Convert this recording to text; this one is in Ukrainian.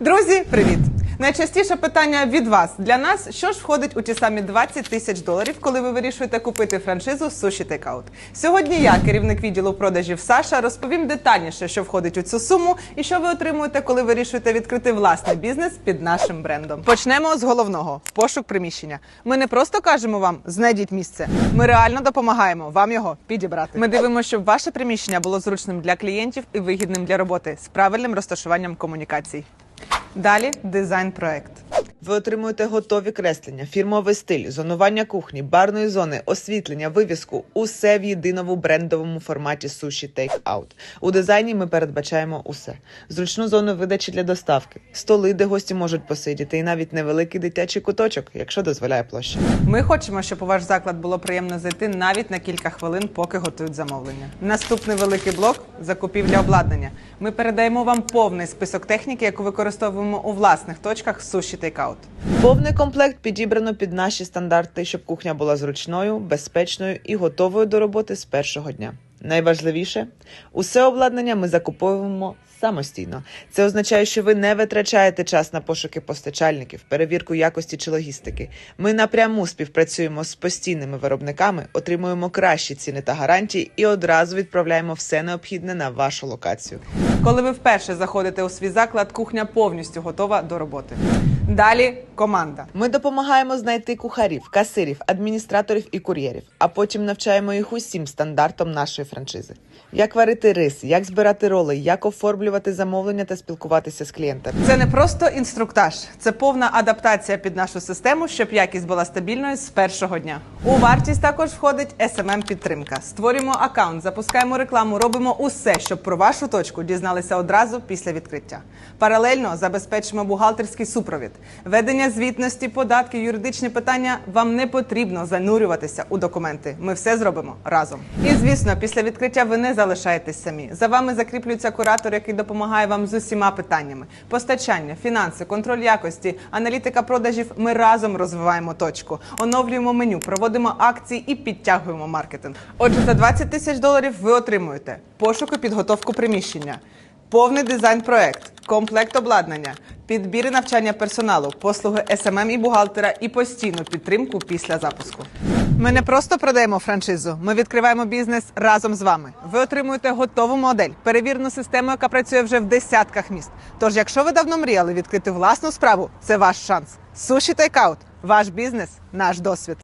Друзі, привіт! Найчастіше питання від вас для нас: що ж входить у ті самі 20 тисяч доларів, коли ви вирішуєте купити франшизу Sushi Takeout? Сьогодні я, керівник відділу продажів Саша, розповім детальніше, що входить у цю суму і що ви отримуєте, коли вирішуєте відкрити власний бізнес під нашим брендом. Почнемо з головного пошук приміщення. Ми не просто кажемо вам знайдіть місце. Ми реально допомагаємо вам його підібрати. Ми дивимося, щоб ваше приміщення було зручним для клієнтів і вигідним для роботи з правильним розташуванням комунікацій. Далі дизайн проект. Ви отримуєте готові креслення, фірмовий стиль, зонування кухні, барної зони, освітлення, вивіску усе в єдиному брендовому форматі Sushi Take-Out. У дизайні ми передбачаємо усе: зручну зону видачі для доставки, столи, де гості можуть посидіти, і навіть невеликий дитячий куточок, якщо дозволяє площа. Ми хочемо, щоб у ваш заклад було приємно зайти навіть на кілька хвилин, поки готують замовлення. Наступний великий блок закупівля обладнання. Ми передаємо вам повний список техніки, яку використовуємо у власних точках Sushi Takeout. Повний комплект підібрано під наші стандарти, щоб кухня була зручною, безпечною і готовою до роботи з першого дня. Найважливіше, усе обладнання ми закуповуємо самостійно. Це означає, що ви не витрачаєте час на пошуки постачальників, перевірку якості чи логістики. Ми напряму співпрацюємо з постійними виробниками, отримуємо кращі ціни та гарантії і одразу відправляємо все необхідне на вашу локацію. Коли ви вперше заходите у свій заклад, кухня повністю готова до роботи. Далі команда. Ми допомагаємо знайти кухарів, касирів, адміністраторів і кур'єрів, а потім навчаємо їх усім стандартам нашої франшизи. Як варити рис, як збирати роли, як оформлювати замовлення та спілкуватися з клієнтами. Це не просто інструктаж, це повна адаптація під нашу систему, щоб якість була стабільною з першого дня. У вартість також входить smm підтримка. Створюємо аккаунт, запускаємо рекламу, робимо усе, щоб про вашу точку дізналися одразу після відкриття. Паралельно забезпечимо бухгалтерський супровід, ведення звітності, податки, юридичні питання. Вам не потрібно занурюватися у документи. Ми все зробимо разом. І звісно, після відкриття ви не залишаєтесь самі. За вами закріплюється куратор, який допомагає вам з усіма питаннями: постачання, фінанси, контроль якості, аналітика продажів. Ми разом розвиваємо точку, оновлюємо меню, проводимо акції і підтягуємо маркетинг. Отже, за 20 тисяч доларів ви отримуєте пошук і підготовку приміщення. Повний дизайн проект, комплект обладнання, підбір навчання персоналу, послуги СММ і бухгалтера і постійну підтримку після запуску. Ми не просто продаємо франшизу, ми відкриваємо бізнес разом з вами. Ви отримуєте готову модель, перевірену систему, яка працює вже в десятках міст. Тож, якщо ви давно мріяли відкрити власну справу, це ваш шанс. Суші Takeout – ваш бізнес, наш досвід.